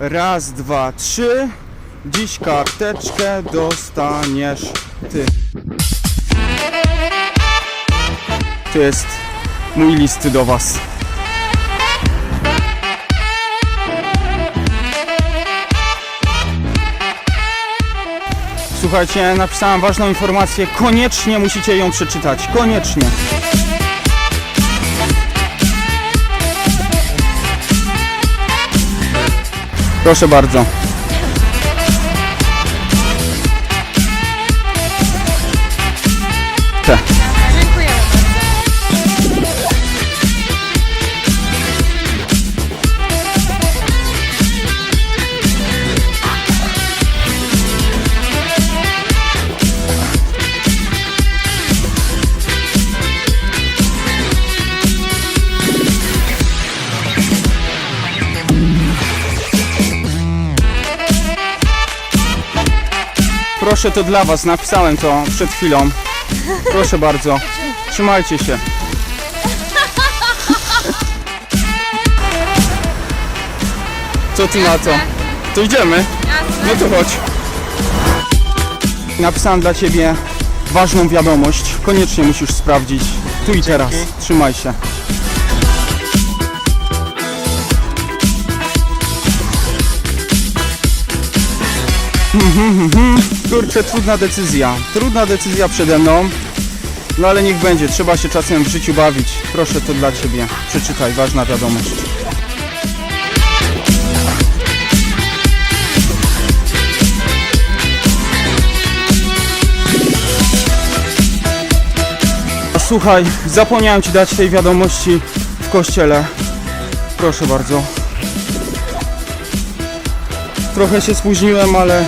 Raz, dwa, trzy. Dziś karteczkę dostaniesz ty. To jest mój list do Was. Słuchajcie, napisałem ważną informację. Koniecznie musicie ją przeczytać. Koniecznie. Proszę bardzo. Proszę, to dla Was. Napisałem to przed chwilą. Proszę bardzo. Trzymajcie się. Co ty na to? To idziemy. No to chodź. Napisałem dla Ciebie ważną wiadomość. Koniecznie musisz sprawdzić. Tu i teraz. Trzymaj się. Kurczę, trudna decyzja. Trudna decyzja przede mną. No ale niech będzie, trzeba się czasem w życiu bawić. Proszę, to dla Ciebie. Przeczytaj, ważna wiadomość. Słuchaj, zapomniałem Ci dać tej wiadomości w kościele. Proszę bardzo. Trochę się spóźniłem, ale